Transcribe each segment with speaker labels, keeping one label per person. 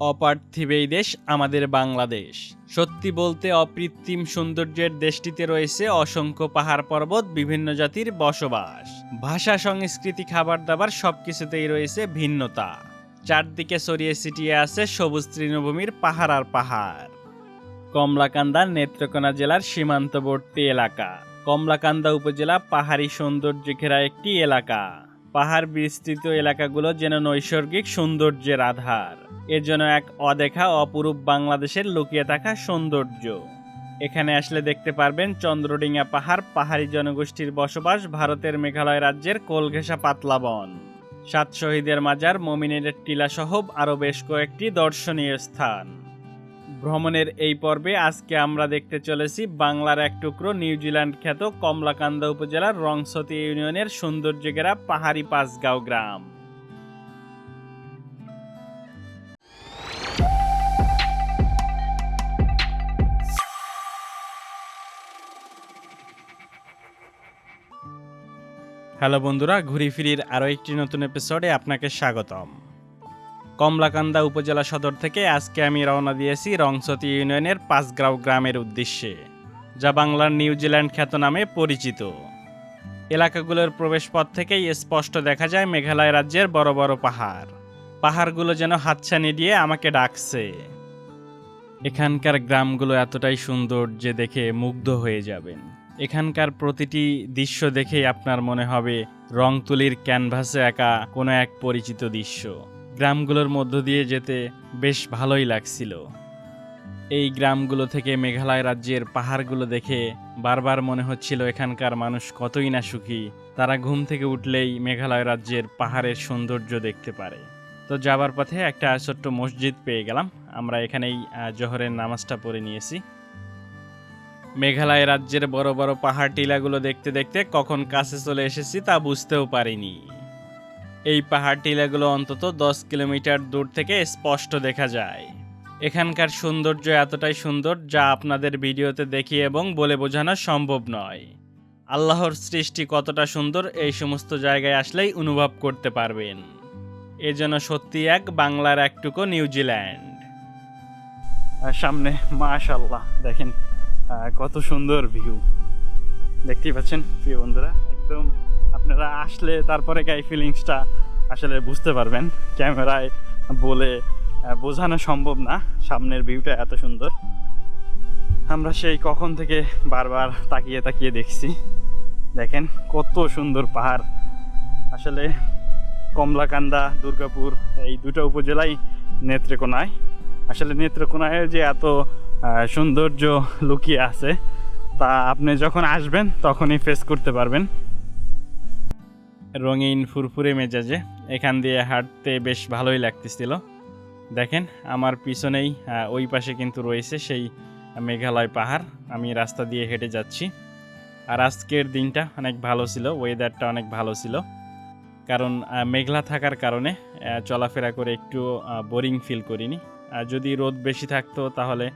Speaker 1: অপার্থিব এই দেশ আমাদের বাংলাদেশ। সত্যি বলতে অকৃত্রিম সৌন্দর্যের দেশটিতে রয়েছে অসংখ্য পাহাড় পর্বত, বিভিন্ন জাতির বসবাস। ভাষা, সংস্কৃতি খাবার দাবার সবকিছুতেই রয়েছে ভিন্নতা। চারদিকে ছড়িয়ে ছিটিয়ে আছে সবুজ তৃণভূমির পাহাড় আর পাহাড়। কমলাকান্দা নেত্রকোনা জেলার সীমান্তবর্তী এলাকা। কমলাকান্দা উপজেলা পাহাড়ি সৌন্দর্য ঘেরা একটি এলাকা। পাহাড় বিস্তৃত এলাকাগুলো যেন নৈসর্গিক সৌন্দর্যের আধার। এর জন্য এক অদেখা, অপরূপ বাংলাদেশের লুকিয়ে থাকা সৌন্দর্য। এখানে আসলে দেখতে পারবেন চন্দ্রডিঙ্গা পাহাড়, পাহাড়ি জনগোষ্ঠীর বসবাস, ভারতের মেঘালয় রাজ্যের কোলঘেঁষা পাতলা বন। সাত শহীদের মাজার মমিনের টিলা সহ আরও বেশ কয়েকটি দর্শনীয় স্থান। ভ্রমণের এই পর্বে আজকে আমরা দেখতে চলেছি বাংলার এক টুকরো নিউজিল্যান্ড খ্যাত কমলাকান্দা উপজেলার রংসতি ইউনিয়নের সৌন্দর্যগেরা পাহাড়ি পাঁচগাঁও গ্রাম। হ্যালো বন্ধুরা, ঘুরি ফিরির আরও একটি নতুন এপিসোডে আপনাকে স্বাগতম। কমলাকান্দা উপজেলা সদর থেকে আজকে আমি রওনা দিয়েছি রংসতি ইউনিয়নের পাঁচগ্রাও গ্রামের উদ্দেশ্যে, যা বাংলার নিউজিল্যান্ড খ্যাত নামে পরিচিত। এলাকাগুলোর প্রবেশপথ থেকেই স্পষ্ট দেখা যায় মেঘালয় রাজ্যের বড় বড় পাহাড়। পাহাড়গুলো যেন হাতছানি দিয়ে আমাকে ডাকছে। এখানকার গ্রামগুলো এতটাই সুন্দর যে দেখে মুগ্ধ হয়ে যাবেন। এখানকার প্রতিটি দৃশ্য দেখেই আপনার মনে হবে রং তুলির ক্যানভাসে একা কোনো এক পরিচিত দৃশ্য। গ্রামগুলোর মধ্য দিয়ে যেতে বেশ ভালোই লাগছিল। এই গ্রামগুলো থেকে মেঘালয় রাজ্যের পাহাড়গুলো দেখে বারবার মনে হচ্ছিল এখানকার মানুষ কতই না সুখী। তারা ঘুম থেকে উঠলেই মেঘালয় রাজ্যের পাহাড়ের সৌন্দর্য দেখতে পারে। তো যাবার পথে একটা ছোট্ট মসজিদ পেয়ে গেলাম। আমরা এখানেই জোহরের নামাজটা পড়ে নিয়েছি। মেঘালয় রাজ্যের বড় বড় পাহাড় টিলাগুলো দেখতে দেখতে কখন কাছে চলে এসেছি তা বুঝতেও পারিনি। এই পাহাড় টিলাগুলো অন্তত দশ কিলোমিটার দূর থেকে স্পষ্ট দেখা যায়। এখানকার সৌন্দর্য এতটাই সুন্দর যা আপনাদের ভিডিওতে দেখিয়ে এবং বলে বোঝানো সম্ভব নয়। আল্লাহর সৃষ্টি কতটা সুন্দর এই সমস্ত জায়গায় আসলেই অনুভব করতে পারবেন। এ যেন সত্যি এক বাংলার একটুকু নিউজিল্যান্ড। সামনে মাশাল্লাহ দেখেন। কত সুন্দর ভিউ দেখতেই পাচ্ছেন, প্রিয় বন্ধুরা, একদম আপনারা আসলে তারপরে গাই ফিলিংসটা আসলে বুঝতে পারবেন। ক্যামেরায় বলে বোঝানো সম্ভব না, সামনের ভিউটা এত সুন্দর। আমরা সেই কখন থেকে বারবার তাকিয়ে তাকিয়ে দেখছি। দেখেন, কত সুন্দর পাহাড়। আসলে কমলাকান্দা, দুর্গাপুর, এই দুটো উপজেলাই নেত্রকোনায়। আসলে নেত্রকোনায় যে এত সৌন্দর্য লুকিয়ে আছে। তা আপনি যখন আসবেন, তখনই ফেস করতে পারবেন। রঙিন ফুরফুরে মেজাজে। এখান দিয়ে হাঁটতে বেশ ভালোই লাগতেছিল। দেখেন, আমার পিছনেই ওই পাশে কিন্তু রয়েছে সেই মেঘালয় পাহাড়। আমি রাস্তা দিয়ে হেঁটে যাচ্ছি। আর আজকের দিনটা অনেক ভালো ছিল ওয়েদারটা অনেক ভালো ছিল। কারণ মেঘলা থাকার কারণে চলাফেরা করে একটু বোরিং ফিল করিনি। আর যদি রোদ বেশি থাকতো, তাহলে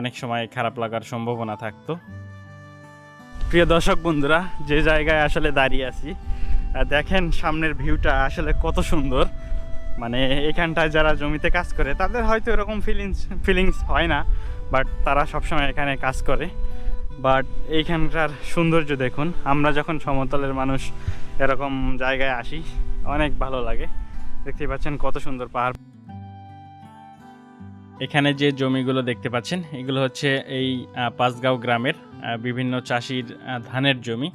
Speaker 1: অনেক সময় খারাপ লাগার সম্ভাবনা থাকতো। প্রিয় দর্শক বন্ধুরা, যে জায়গায় আসলে দাঁড়িয়ে আছি দেখেন সামনের ভিউটা আসলে কত সুন্দর। মানে এখানটায় যারা জমিতে কাজ করে, তাদের হয়তো এরকম ফিলিংস ফিলিংস হয় না বাট তারা সবসময় এখানে কাজ করে। বাট এইখানকার সৌন্দর্য দেখুন, আমরা যখন সমতলের মানুষ এরকম জায়গায় আসি, অনেক ভালো লাগে। দেখতেই পাচ্ছেন কত সুন্দর পাহাড়। এখানে যে জমিগুলো দেখতে পাচ্ছেন, এগুলো হচ্ছে এই পাঁচগাঁও গ্রামের বিভিন্ন চাষির ধানের জমি।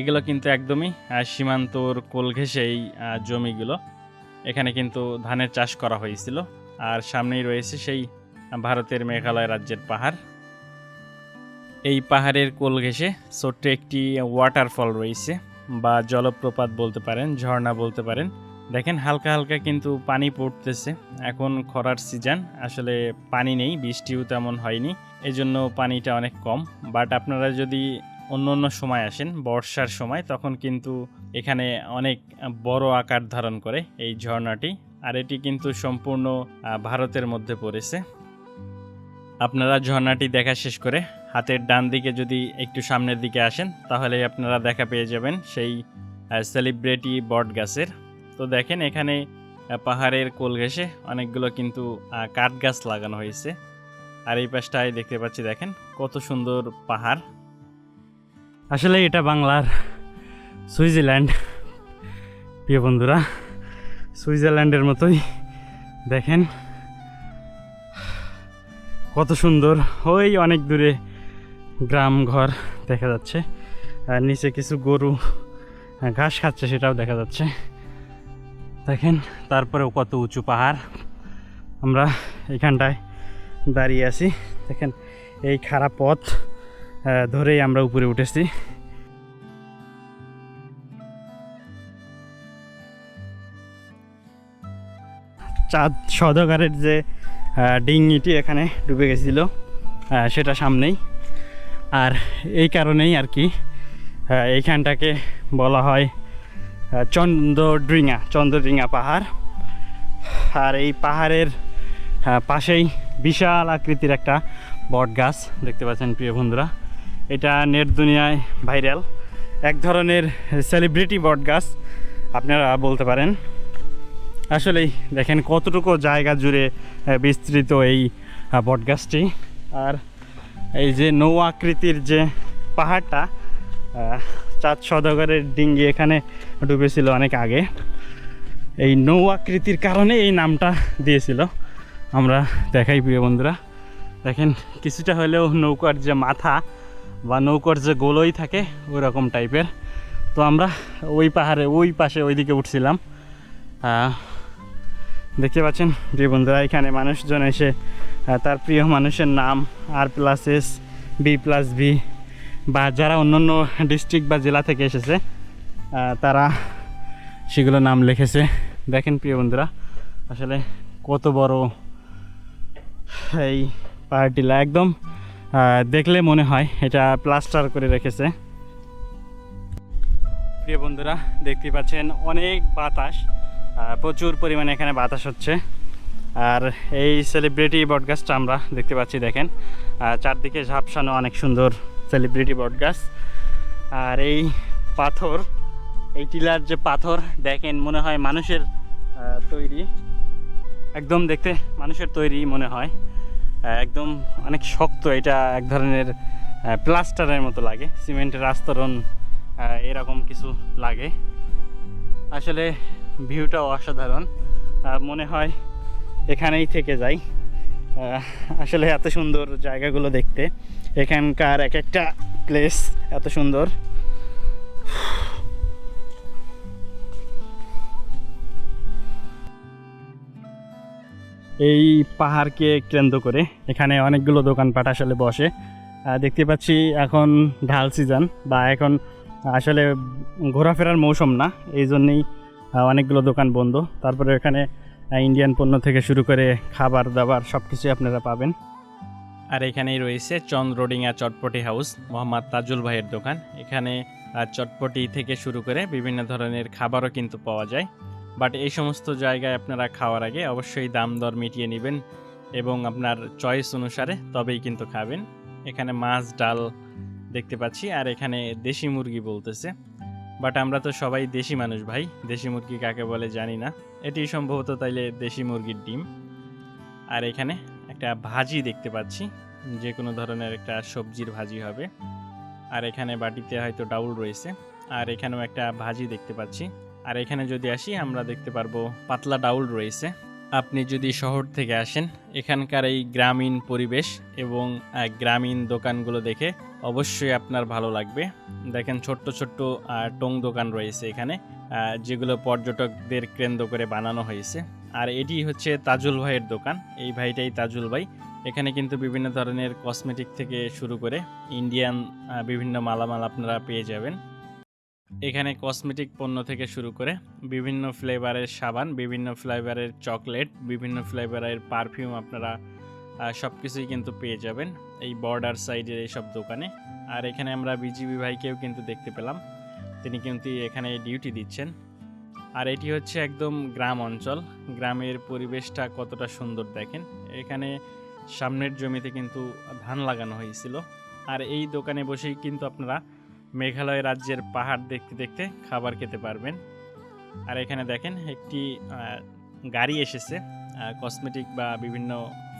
Speaker 1: এগুলো কিন্তু একদমই সীমান্তর কোল ঘেঁষে এই জমিগুলো। এখানে কিন্তু ধানের চাষ করা হয়েছিল। আর সামনেই রয়েছে সেই ভারতের মেঘালয় রাজ্যের পাহাড়। এই পাহাড়ের কোল ঘেঁষে ছোট্ট একটি ওয়াটারফল রয়েছে, বা জলপ্রপাত বলতে পারেন, ঝর্ণা বলতে পারেন। দেখেন হালকা হালকা কিন্তু পানি পড়তেছে। এখন খরার সিজন, আসলে পানি নেই, বৃষ্টিও তেমন হয়নি, এজন্য পানিটা অনেক কম। বাট আপনারা যদি অন্য অন্য সময় আসেন, বর্ষার সময়, তখন কিন্তু এখানে অনেক বড় আকার ধারণ করে এই ঝর্ণাটি, আর এটি কিন্তু সম্পূর্ণ ভারতের মধ্যে পড়েছে। আপনারা ঝর্ণাটি দেখা শেষ করে হাতের ডান দিকে যদি একটু সামনের দিকে আসেন তাহলে আপনারা দেখা পেয়ে যাবেন সেই সেলিব্রিটি বট গাছের তো দেখেন এখানে
Speaker 2: পাহাড়ের কোল ঘেঁষে অনেকগুলো কিন্তু কাঠ গাছ লাগানো হয়েছে। আর এই পাশটায় দেখতে পাচ্ছি, দেখেন কত সুন্দর পাহাড়।
Speaker 1: আসলে এটা বাংলার সুইজারল্যান্ড। প্রিয় বন্ধুরা, সুইজারল্যান্ডের মতোই দেখেন। কত সুন্দর, ওই অনেক দূরে গ্রাম ঘর দেখা যাচ্ছে। আর নিচে কিছু গরু ঘাস খাচ্ছে সেটাও দেখা যাচ্ছে। দেখেন, তারপরেও কত উঁচু পাহাড়। আমরা এখানটায় দাঁড়িয়ে আছি। দেখেন, এই খারাপ পথ ধরেই আমরা উপরে উঠেছি। চাঁদ সদকারের যে ডিঙিটি এখানে ডুবে গেছিল সেটা সামনেই। আর এই কারণেই আর কি এইখানটাকে বলা হয় চন্দ্রড্রিঙা চন্দ্রড্রিঙা পাহাড়। আর এই পাহাড়ের পাশেই বিশাল আকৃতির একটা বট গাছ দেখতে পাচ্ছেন প্রিয় বন্ধুরা। এটা নেট দুনিয়ায় ভাইরাল। এক ধরনের সেলিব্রিটি বট গাছ, আপনারা বলতে পারেন। আসলেই দেখেন কতটুকু জায়গা জুড়ে বিস্তৃত এই বট গাছটি। আর এই যে নৌ আকৃতির যে পাহাড়টা চাঁদ সদাগরের ডিঙ্গি এখানে ডুবেছিল অনেক আগে। এই নৌ আকৃতির কারণে এই নামটা দিয়েছিল। আমরা দেখাই, প্রিয় বন্ধুরা। দেখেন, কিছুটা হলেও নৌকার যে মাথা বা নৌকার যে গোলই থাকে ওই রকম টাইপের। তো আমরা ওই পাহাড়ে, ওই পাশে ওইদিকে উঠছিলাম। দেখতে পাচ্ছেন, প্রিয় বন্ধুরা, এখানে মানুষজন এসে তার প্রিয় মানুষের নাম, আর plus S, B plus B বা যারা অন্যান্য ডিস্ট্রিক্ট বা জেলা থেকে এসেছে তারা সেগুলো নাম লিখেছে। দেখেন প্রিয় বন্ধুরা, আসলে কত বড় এই পাহাড়টিলা একদম দেখলে মনে হয় এটা প্লাস্টার করে রেখেছে। প্রিয় বন্ধুরা, দেখতে পাচ্ছেন অনেক বাতাস প্রচুর পরিমাণে এখানে বাতাস হচ্ছে। আর এই সেলিব্রিটি বটগাছটা আমরা দেখতে পাচ্ছি, দেখেন। চারদিকে ঝাপসানো অনেক সুন্দর সেলিব্রিটি বটগাছ আর এই পাথর এই টিলার যে পাথর দেখেন মনে হয় মানুষের তৈরি। একদম দেখতে মানুষের তৈরি মনে হয়। একদম অনেক শক্ত এটা এক ধরনের প্লাস্টারের মতো লাগে। সিমেন্টের আস্তরণ এরকম কিছু লাগে। আসলে ভিউটাও অসাধারণ। মনে হয় এখানেই থেকে আহ, আসলে এত সুন্দর জায়গাগুলো দেখতে। এখানকার এক একটা প্লেস এত সুন্দর। এই পাহাড়কে কেন্দ্র করে এখানে অনেকগুলো দোকানপাট আসলে বসে। দেখতে পাচ্ছি এখন ঢাল সিজন বা এখন আসলে ঘোরাফেরার মৌসুম না, এই জন্যেই অনেকগুলো দোকান বন্ধ। তারপরে এখানে ইন্ডিয়ান পণ্য থেকে শুরু করে খাবার, দাবার সব কিছুই আপনারা পাবেন।
Speaker 2: আর এখানেই রয়েছে চন্দ্রডিঙা চটপটি হাউস, মোহাম্মদ তাজুল ভাইয়ের দোকান। এখানে চটপটি থেকে শুরু করে বিভিন্ন ধরনের খাবারও কিন্তু পাওয়া যায়। বাট এই সমস্ত জায়গায় আপনারা খাওয়ার আগে অবশ্যই দাম দর মিটিয়ে নেবেন এবং আপনার চয়েস অনুসারে তবেই কিন্তু খাবেন। এখানে মাছ, ডাল দেখতে পাচ্ছি। আর এখানে দেশি মুরগি বলতেছে। বাট আমরা তো সবাই দেশি মানুষ ভাই। দেশি মুরগি কাকে বলে জানি না। এটি সম্ভবত তাইলে দেশি মুরগির ডিম। আর এখানে একটা ভাজি দেখতে পাচ্ছি। যে কোনো ধরনের একটা সবজির ভাজি হবে। আর এখানে বাটিতে হয়তো ডাউল রয়েছে। আর এখানেও একটা ভাজি দেখতে পাচ্ছি। আর এখানে যদি আসি, আমরা দেখতে পারব পাতলা ডাউল রয়েছে। আপনি যদি শহর থেকে আসেন, এখানকার এই গ্রামীণ পরিবেশ এবং গ্রামীণ দোকানগুলো দেখে অবশ্যই আপনার ভালো লাগবে। দেখেন ছোট্ট ছোট্ট টং দোকান রয়েছে এখানে যেগুলো পর্যটকদের কেন্দ্র করে বানানো হয়েছে। আর এটি হচ্ছে তাজুল ভাইয়ের দোকান, এই ভাইটাই তাজুল ভাই। এখানে কিন্তু বিভিন্ন ধরনের কসমেটিক থেকে শুরু করে ইন্ডিয়ান বিভিন্ন মালামাল আপনারা পেয়ে যাবেন। এখানে কসমেটিক পণ্য থেকে শুরু করে বিভিন্ন ফ্লেভারের সাবান, বিভিন্ন ফ্লেভারের চকলেট বিভিন্ন ফ্লেভারের পারফিউম আপনারা সব কিছুই কিন্তু পেয়ে যাবেন এই বর্ডার সাইডের এইসব দোকানে। আর এখানে আমরা বিজিবি ভাইকেও কিন্তু দেখতে পেলাম। তিনি কিন্তু এখানে ডিউটি দিচ্ছেন। আর এটি হচ্ছে একদম গ্রাম অঞ্চল। গ্রামের পরিবেশটা কতটা সুন্দর দেখেন। এখানে সামনের জমিতে কিন্তু ধান লাগানো হয়েছিল। আর এই দোকানে বসেই কিন্তু আপনারা মেঘালয় রাজ্যের পাহাড় দেখতে দেখতে খাবার খেতে পারবেন। আর এখানে দেখেন একটি
Speaker 1: গাড়ি এসেছে কসমেটিক বা বিভিন্ন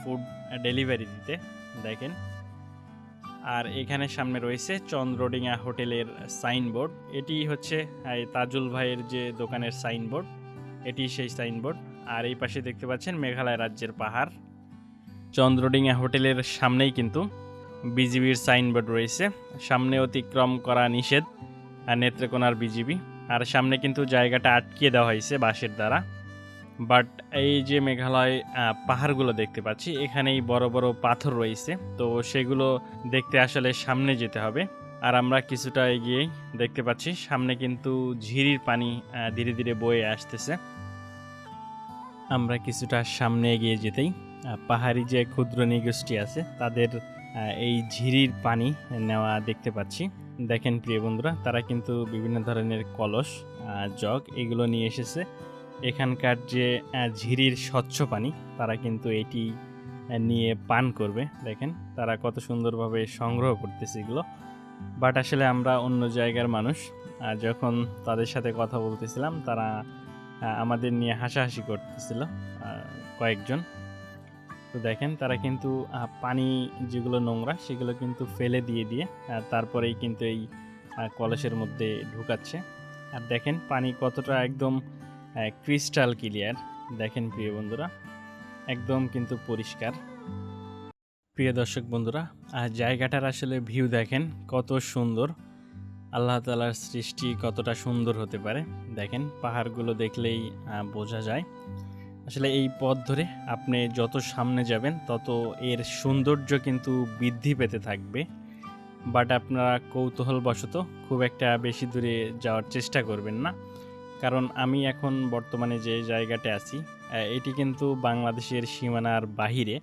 Speaker 1: ফুড ডেলিভারি দিতে, দেখেন। আর এখানে সামনে রয়েছে চন্দ্রডিঙা হোটেলের সাইনবোর্ড এটি হচ্ছে তাজুল ভাইয়ের যে দোকানের সাইনবোর্ড এটি সেই সাইনবোর্ড আর এই পাশে দেখতে পাচ্ছেন মেঘালয় রাজ্যের পাহাড়। চন্দ্রডিঙা হোটেলের সামনেই কিন্তু বিজিবির সাইনবোর্ড রয়েছে। সামনে অতিক্রম করা নিষেধ আর নেত্রকোনার বিজিবি। আর সামনে কিন্তু জায়গাটা আটকিয়ে দেওয়া হয়েছে বাঁশের দ্বারা। বাট এই যে মেঘালয় পাহাড়গুলো দেখতে পাচ্ছি, এখানেই বড় বড় পাথর রয়েছে। তো সেগুলো দেখতে আসলে সামনে যেতে হবে। আর আমরা কিছুটা এগিয়েই দেখতে পাচ্ছি, সামনে কিন্তু ঝিরির পানি ধীরে ধীরে বয়ে আসতেছে। আমরা কিছুটা সামনে এগিয়ে যেতেই পাহাড়ি যে ক্ষুদ্র নৃগোষ্ঠী আছে, তাদের এই ঝিরির পানি নেওয়া দেখতে পাচ্ছি। দেখেন প্রিয় বন্ধুরা, তারা কিন্তু বিভিন্ন ধরনের কলস জগ এগুলো নিয়ে এসেছে। এখানকার যে ঝিরির স্বচ্ছ পানি, তারা কিন্তু এটি নিয়ে পান করবে। দেখেন, তারা কত সুন্দরভাবে সংগ্রহ করতেছে এগুলো। বাট আসলে আমরা অন্য জায়গার মানুষ যখন তাদের সাথে কথা বলতেছিলাম, তারা আমাদের নিয়ে হাসাহাসি করতেছিল কয়েকজন। তো দেখেন তারা কিন্তু পানি যেগুলো নোংরা সেগুলো কিন্তু ফেলে দিয়ে দিয়ে তারপরেই কিন্তু এই কলসের মধ্যে ঢুকাচ্ছে। আর দেখেন পানি কতটা একদম ক্রিস্টাল ক্লিয়ার দেখেন প্রিয় বন্ধুরা, একদম কিন্তু পরিষ্কার। প্রিয় দর্শক বন্ধুরা আর জায়গাটার আসলে ভিউ দেখেন কত সুন্দর। আল্লাহ তালার সৃষ্টি কতটা সুন্দর হতে পারে। দেখেন পাহাড়গুলো দেখলেই বোঝা যায়। আসলে এই পথ ধরে আপনি যত সামনে যাবেন, তত এর সৌন্দর্য কিন্তু বৃদ্ধি পেতে থাকবে। বাট আপনারা কৌতূহলবশত খুব একটা বেশি দূরে যাওয়ার চেষ্টা করবেন না। কারণ আমি এখন বর্তমানে যে জায়গাটা আছি এটি কিন্তু বাংলাদেশের সীমানার বাহিরে।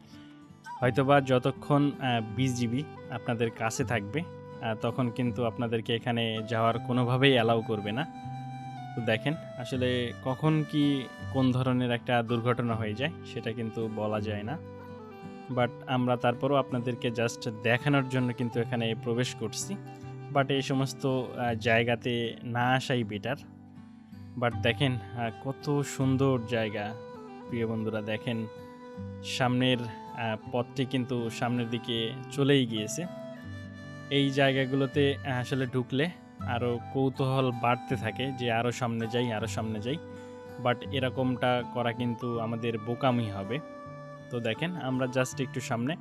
Speaker 1: হয়তোবা যতক্ষণ বিজিবি আপনাদের কাছে থাকবে তখন কিন্তু আপনাদেরকে এখানে যাওয়ার কোনোভাবেই অ্যালাউ করবে না। তো দেখেন, আসলে কখন কি কোন ধরনের একটা দুর্ঘটনা হয়ে যায় সেটা কিন্তু বলা যায় না। বাট আমরা তারপরও আপনাদেরকে জাস্ট দেখানোর জন্য কিন্তু এখানে প্রবেশ করছি। বাট এই সমস্ত জায়গাতে না আসাই বেটার বাট দেখেন কত সুন্দর জায়গা। প্রিয় বন্ধুরা, দেখেন, সামনের পথটি কিন্তু সামনের দিকে চলেই গিয়েছে। এই জায়গাগুলোতে আসলে ঢুকলে আরও কৌতূহল বাড়তে থাকে যে আরও সামনে যাই আরও সামনে যাই। বাট এরকমটা করা কিন্তু আমাদের বোকামি হবে। তো দেখেন, আমরা জাস্ট একটু সামনে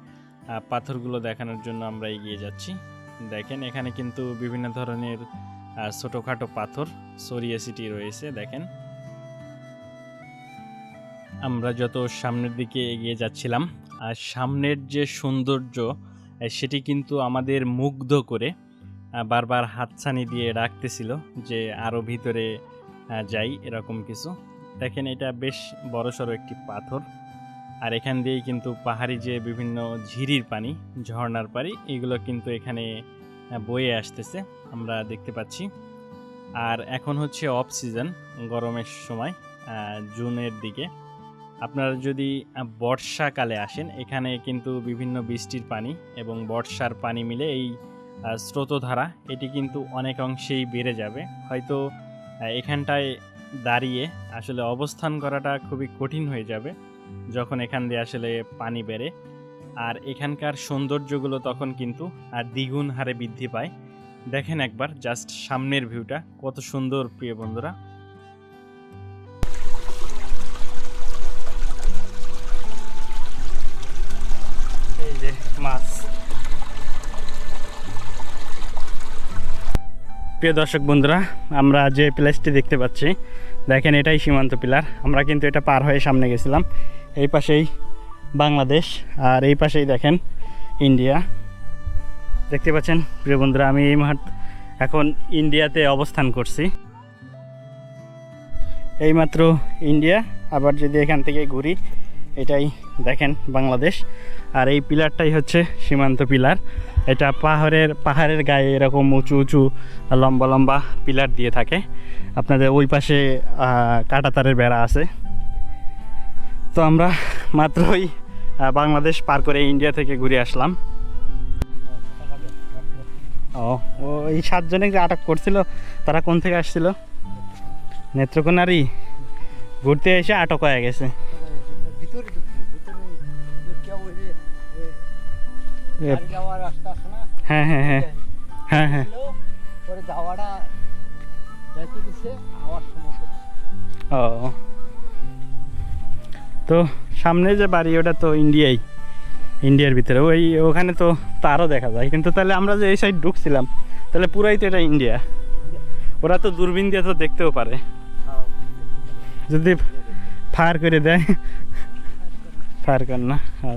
Speaker 1: পাথরগুলো দেখানোর জন্য আমরা এগিয়ে যাচ্ছি। দেখেন, এখানে কিন্তু বিভিন্ন ধরনের ছোটোখাটো পাথর সরিয়াসিটি রয়েছে, দেখেন। আমরা যত সামনের দিকে এগিয়ে যাচ্ছিলাম, আর সামনের যে সৌন্দর্য সেটি কিন্তু আমাদের মুগ্ধ করে বারবার হাতছানি দিয়ে ডাকতেছিল যে আরও ভিতরে যাই এরকম কিছু। দেখেন এটা বেশ বড়সড় একটি পাথর। আর এখান দিয়েই কিন্তু পাহাড়ি যে বিভিন্ন ঝিরির পানি, ঝর্ণার পানি, এগুলো কিন্তু এখানে বয়ে আসতেছে, আমরা দেখতে পাচ্ছি। আর এখন হচ্ছে অফ সিজন গরমের সময় জুনের দিকে। আপনারা যদি বর্ষাকালে আসেন, এখানে কিন্তু বিভিন্ন বৃষ্টির পানি এবং বর্ষার পানি মিলে এই স্রোতধারা, এটি কিন্তু অনেক অংশেই বেড়ে যাবে। হয়তো এখানটায় দাঁড়িয়ে আসলে অবস্থান করাটা খুবই কঠিন হয়ে যাবে, যখন এখান দিয়ে আসলে পানি বেড়ে। আর এখানকার সৌন্দর্যগুলো তখন কিন্তু আর দ্বিগুণ হারে বৃদ্ধি পায়। দেখেন একবার, জাস্ট সামনের ভিউটা, কত সুন্দর, প্রিয় বন্ধুরা।
Speaker 3: প্রিয় দর্শক বন্ধুরা, আমরা যে প্লেসটি দেখতে পাচ্ছি, দেখেন এটাই সীমান্ত পিলার। আমরা কিন্তু এটা পার হয়ে সামনে গেছিলাম। এই পাশেই বাংলাদেশ আর এই পাশেই দেখেন ইন্ডিয়া। দেখতে পাচ্ছেন, প্রিয় বন্ধুরা, আমি এই মুহূর্তে এখন ইন্ডিয়াতে অবস্থান করছি। এইমাত্র ইন্ডিয়া, আবার যদি এখান থেকে ঘুরি, এটাই দেখেন বাংলাদেশ। আর এই পিলারটাই হচ্ছে সীমান্ত পিলার। এটা পাহাড়ের পাহাড়ের গায়ে এরকম উঁচু উঁচু লম্বা লম্বা পিলার দিয়ে থাকে। আপনাদের ওই পাশে কাঁটাতারের বেড়া আছে। তো আমরা মাত্রই আহ, বাংলাদেশ পার করে ইন্ডিয়া থেকে ঘুরে আসলাম। ও ও এই সাতজনে যে আটক করছিল তারা কোন থেকে আসছিল? নেত্রকোনারই।
Speaker 1: ঘুরতে এসে আটক হয়ে গেছে। হ্যাঁ হ্যাঁ হ্যাঁ। হ্যাঁ হ্যাঁ। ও। তো সামনে যে বাড়ি ওটা তো ইন্ডিয়াই ইন্ডিয়ার ভিতরে। ওই ওখানে তো তারও দেখা যায়। কিন্তু তাহলে আমরা যে এই সাইড ঢুকছিলাম তাহলে পুরাই তো এটা ইন্ডিয়া। ওরা তো দূরবীন দিয়ে তো দেখতেও পারে। যদি ফায়ার করে দেয় ফায়ার কর না। হ্যাঁ,